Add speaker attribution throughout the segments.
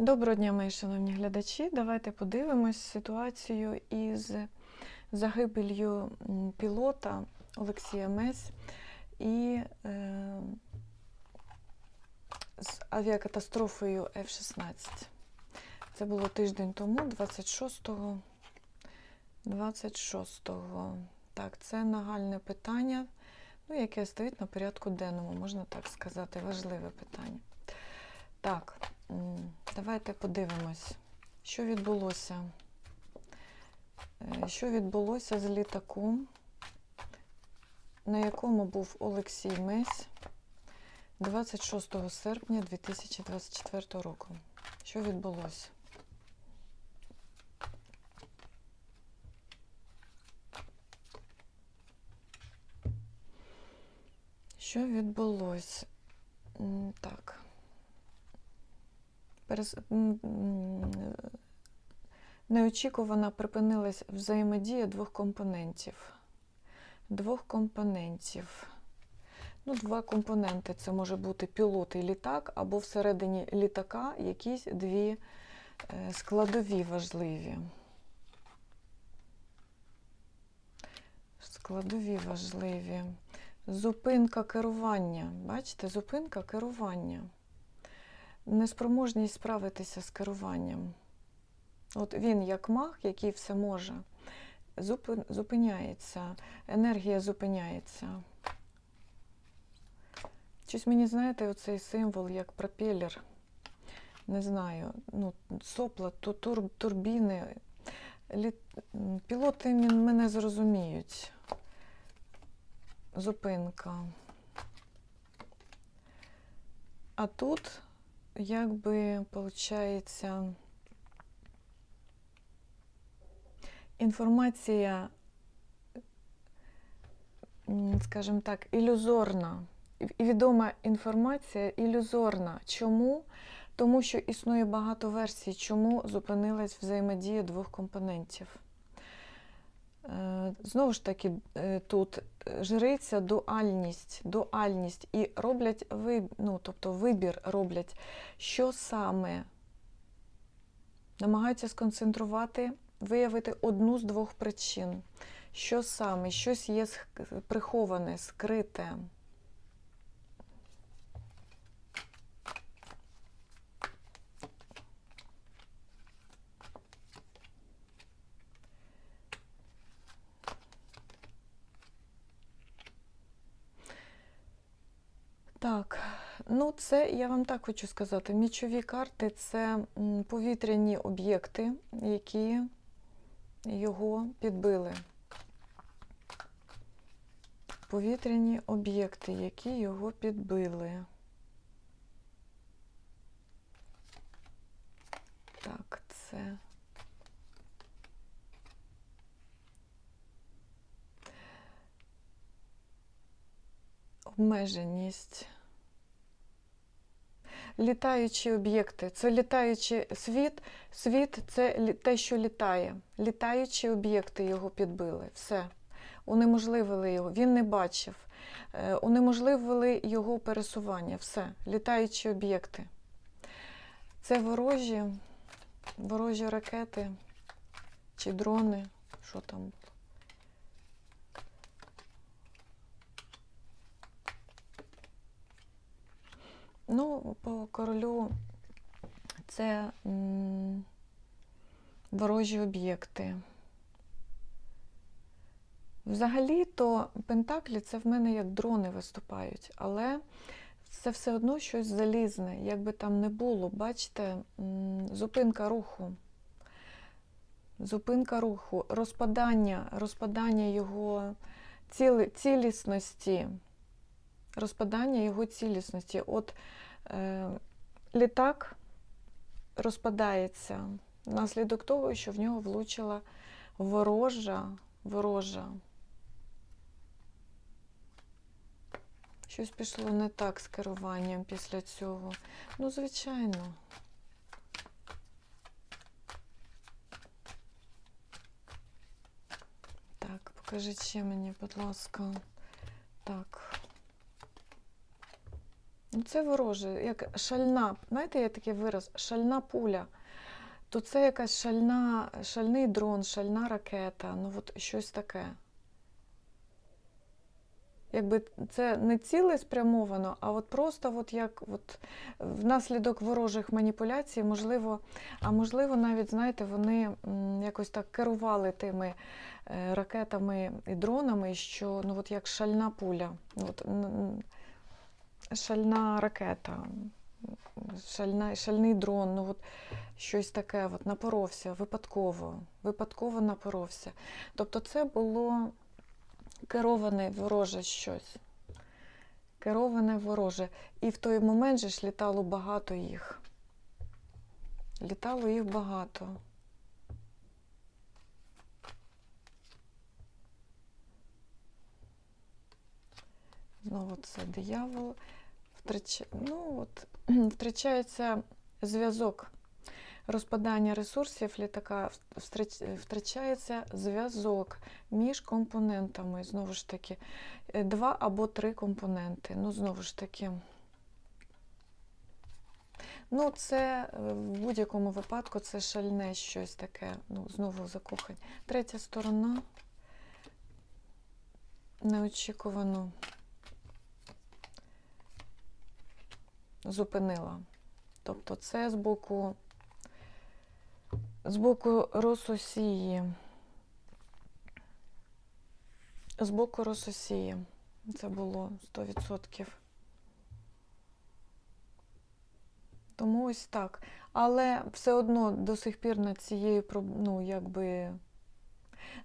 Speaker 1: Доброго дня, мої шановні глядачі. Давайте подивимось ситуацію із загибелью пілота Олексія Месь і е, з авіакатастрофою F-16. Це було тиждень тому, 26-го. 26-го. Так, це нагальне питання, ну, яке стоїть на порядку денному, можна так сказати, важливе питання. Так, давайте подивимось, що відбулося. Е, Що відбулося з літаком, на якому був Олексій Месь 26 серпня 2024 року. Що відбулося? Що відбулося? Так. Неочікувано припинилась взаємодія двох компонентів. Двох компонентів. Ну, два компоненти це може бути пілот і літак, або всередині літака якісь дві е, складові важливі. Складові важливі. Зупинка керування. Бачите, зупинка керування. Неспроможність справитися з керуванням. От він, як маг, який все може, зупиняється, енергія зупиняється. Щось мені, знаєте, оцей символ як пропелер. Не знаю, ну, сопла, тур, турбіни. Лі... Пілоти мене зрозуміють. Зупинка. А тут, якби, виходить, інформація, скажімо так, ілюзорна. Відома інформація ілюзорна. Чому? Тому що існує багато версій, чому зупинилась взаємодія двох компонентів. Е, Знову ж таки, е, тут е, жриця дуальність, дуальність і роблять виб... ну, тобто вибір роблять, що саме намагаються сконцентрувати, виявити одну з двох причин. Що саме, щось є приховане, скрите. Так, ну це я вам так хочу сказати. Мічові карти це повітряні об'єкти, які його підбили. Повітряні об'єкти, які його підбили. Так, це. Обмеженість. Літаючі об'єкти. Це літаючий світ. Світ це те, що літає. Літаючі об'єкти його підбили. Все. Унеможливили його. Він не бачив. Е, Унеможливили його пересування. Все. Літаючі об'єкти. Це ворожі, ворожі ракети чи дрони. Що там було? Ну, по королю це ворожі об'єкти. Взагалі-то пентаклі це в мене як дрони виступають, але це все одно щось залізне, як би там не було. Бачите, зупинка руху. Зупинка руху, розпадання, розпадання його ціли, цілісності, розпадання його цілісності. От е, літак розпадається внаслідок того, що в нього влучила ворожа, ворожа. Щось пішло не так з керуванням після цього. Ну, звичайно. Так, покажіть ще мені, будь ласка. Так. Ну, це вороже, як шальна. Знаєте, є такий вираз шальна пуля. То це якась шальна, шальний дрон, шальна ракета, ну от щось таке. Якби це не цілеспрямовано, а от просто от як от внаслідок ворожих маніпуляцій, можливо, а можливо, навіть, знаєте, вони якось так керували тими е, ракетами і дронами, що ну от як шальна пуля. Ну, От, шальна ракета, шальна, шальний дрон, ну от щось таке от напоровся випадково, випадково напоровся. Тобто це було кероване вороже щось. Кероване вороже. І в той момент же ж літало багато їх. Літало їх багато. Знову це диявол. Втрач... Ну, от, втрачається зв'язок. Розпадання ресурсів літака втрач- втрачається зв'язок між компонентами. Знову ж таки, е, два або три компоненти. Ну, знову ж таки. Ну, це е, в будь-якому випадку це шальне щось таке. Ну, знову закохань. Третя сторона неочікувано зупинила. Тобто це з боку, з боку Рососії. З боку Рососії. Це було 100%. Тому ось так. Але все одно до сих пір над цією ну, якби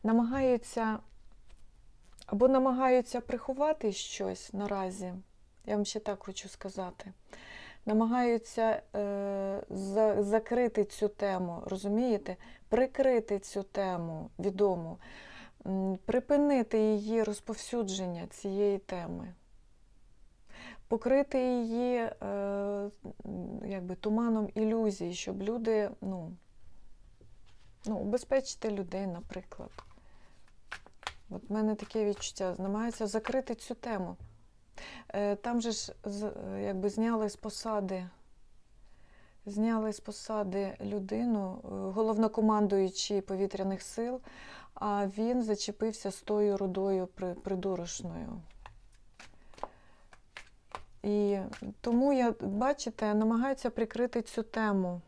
Speaker 1: намагаються або намагаються приховати щось наразі. Я вам ще так хочу сказати. Намагаються е, за, закрити цю тему, розумієте? Прикрити цю тему відому, припинити її розповсюдження цієї теми, покрити її е, якби, туманом ілюзій, щоб люди, ну, ну, убезпечити людей, наприклад. От в мене таке відчуття, намагаються закрити цю тему. Е, Там же ж е, якби зняли з посади, зняли з посади людину, е, головнокомандуючий повітряних сил, а він зачепився з тою рудою при- придурочною. І тому я, бачите, намагаються прикрити цю тему,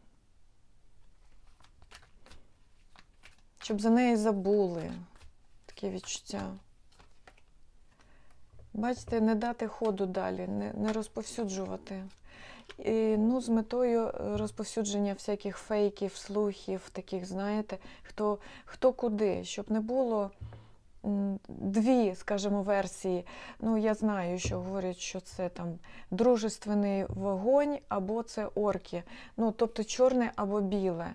Speaker 1: щоб за неї забули. Таке відчуття. Бачите, не дати ходу далі, не, не розповсюджувати. І, ну, з метою е, розповсюдження всяких фейків, слухів, таких, знаєте, хто, хто куди, щоб не було дві, скажімо, версії. Ну, я знаю, що говорять, що це там дружественний вогонь або це орки. Ну, тобто чорне або біле.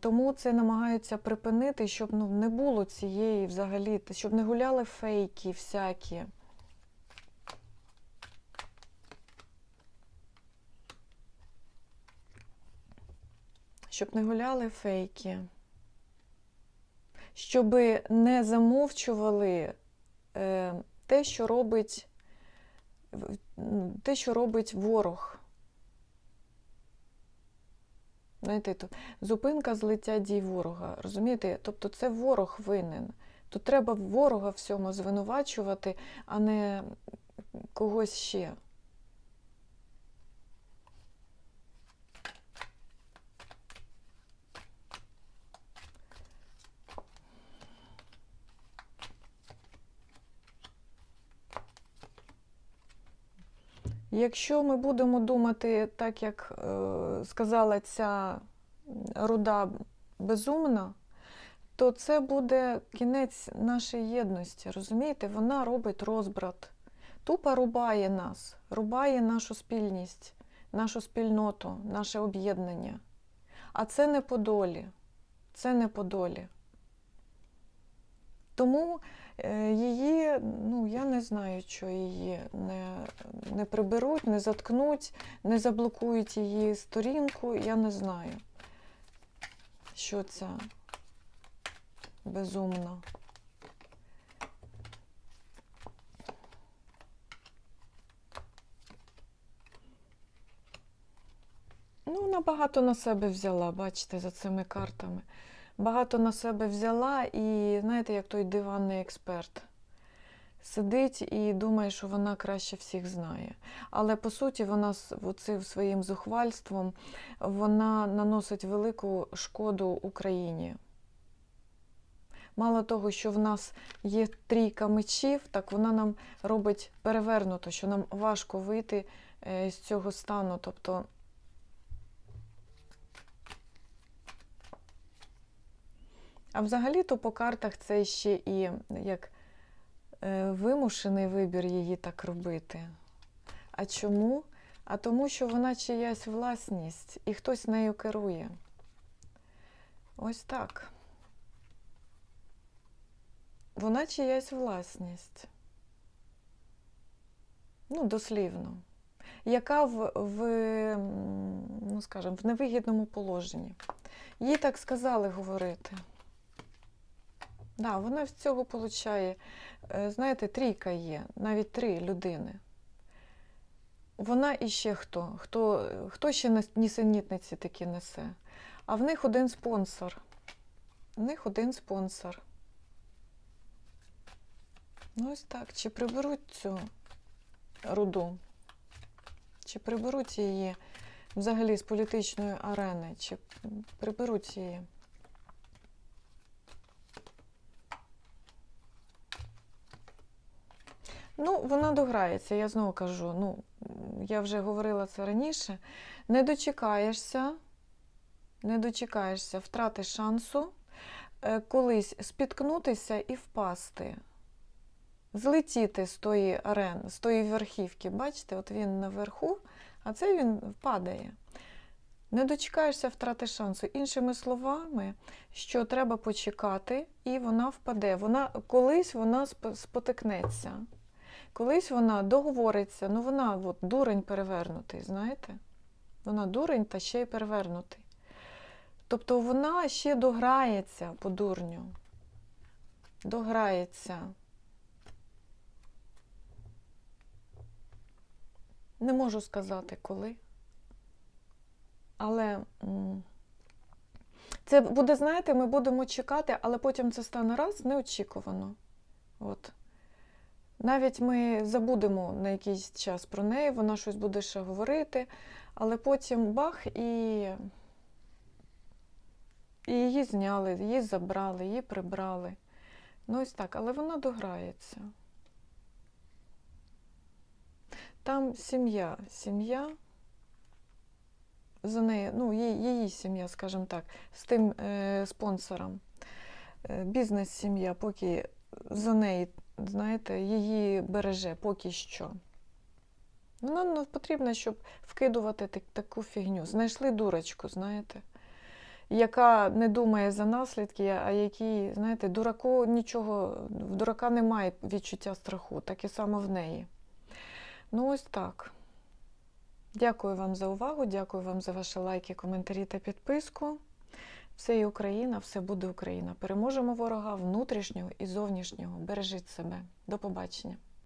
Speaker 1: Тому це намагаються припинити, щоб ну, не було цієї взагалі, щоб не гуляли фейки всякі. Щоб не гуляли фейки. Щоб не замовчували е, те, що робить, те, що робить ворог. Знаєте, то зупинка злиття дій ворога. Розумієте? Тобто це ворог винен. То треба ворога всьому звинувачувати, а не когось ще. Якщо ми будемо думати так, як е, сказала ця руда безумна, то це буде кінець нашої єдності. Розумієте? Вона робить розбрат. Тупо рубає нас, рубає нашу спільність, нашу спільноту, наше об'єднання. А це не по долі. Це не по долі. Тому Е, її, ну я не знаю, що її не не приберуть, не заткнуть, не заблокують її сторінку. Я не знаю, що це безумно. Ну, вона багато на себе взяла, бачите, за цими картами. Багато на себе взяла і, знаєте, як той диванний експерт. Сидить і думає, що вона краще всіх знає. Але по суті, вона оцим своїм зухвальством вона наносить велику шкоду Україні. Мало того, що в нас є трійка мечів, так вона нам робить перевернуто, що нам важко вийти е, з цього стану. Тобто А взагалі-то по картах це ще і як е, вимушений вибір її так робити. А чому? А тому, що вона чиясь власність і хтось нею керує. Ось так. Вона чиясь власність. Ну, дослівно. Яка в, в, ну, скажімо, в невигідному положенні. Їй так сказали говорити. Да, вона з цього получає, е, знаєте, трійка є, навіть три людини. Вона і ще хто? Хто, хто ще нісенітниці такі несе? А в них один спонсор. В них один спонсор. Ну ось так. Чи приберуть цю руду? Чи приберуть її взагалі з політичної арени? Чи приберуть її? Ну, вона дограється, я знову кажу. Ну, я вже говорила це раніше. Не дочекаєшся, не дочекаєшся втрати шансу е, колись спіткнутися і впасти. Злетіти з тої арени, з тої верхівки. Бачите, от він наверху, а це він падає. Не дочекаєшся втрати шансу. Іншими словами, що треба почекати, і вона впаде. Вона, колись вона спотикнеться. Колись вона договориться, ну вона от, дурень перевернутий, знаєте? Вона дурень та ще й перевернутий. Тобто вона ще дограється по дурню. Дограється. Не можу сказати коли. Але це буде, знаєте, ми будемо чекати, але потім це стане раз неочікувано. От. Навіть ми забудемо на якийсь час про неї, вона щось буде ще говорити, але потім бах і, і її зняли, її забрали, її прибрали. Ну ось так, але вона дограється. Там сім'я, сім'я за нею, ну, її, її сім'я, скажімо так, з тим е, спонсором. Е, бізнес-сім'я, поки за неї знаєте, її береже поки що. Вона не потрібно, щоб вкидувати так- таку фігню. Знайшли дурочку, знаєте, яка не думає за наслідки, а який, знаєте, дураку нічого, в дурака немає відчуття страху, так і само в неї. Ну, ось так. Дякую вам за увагу, дякую вам за ваші лайки, коментарі та підписку. Все є Україна, все буде Україна. Переможемо ворога внутрішнього і зовнішнього. Бережіть себе. До побачення.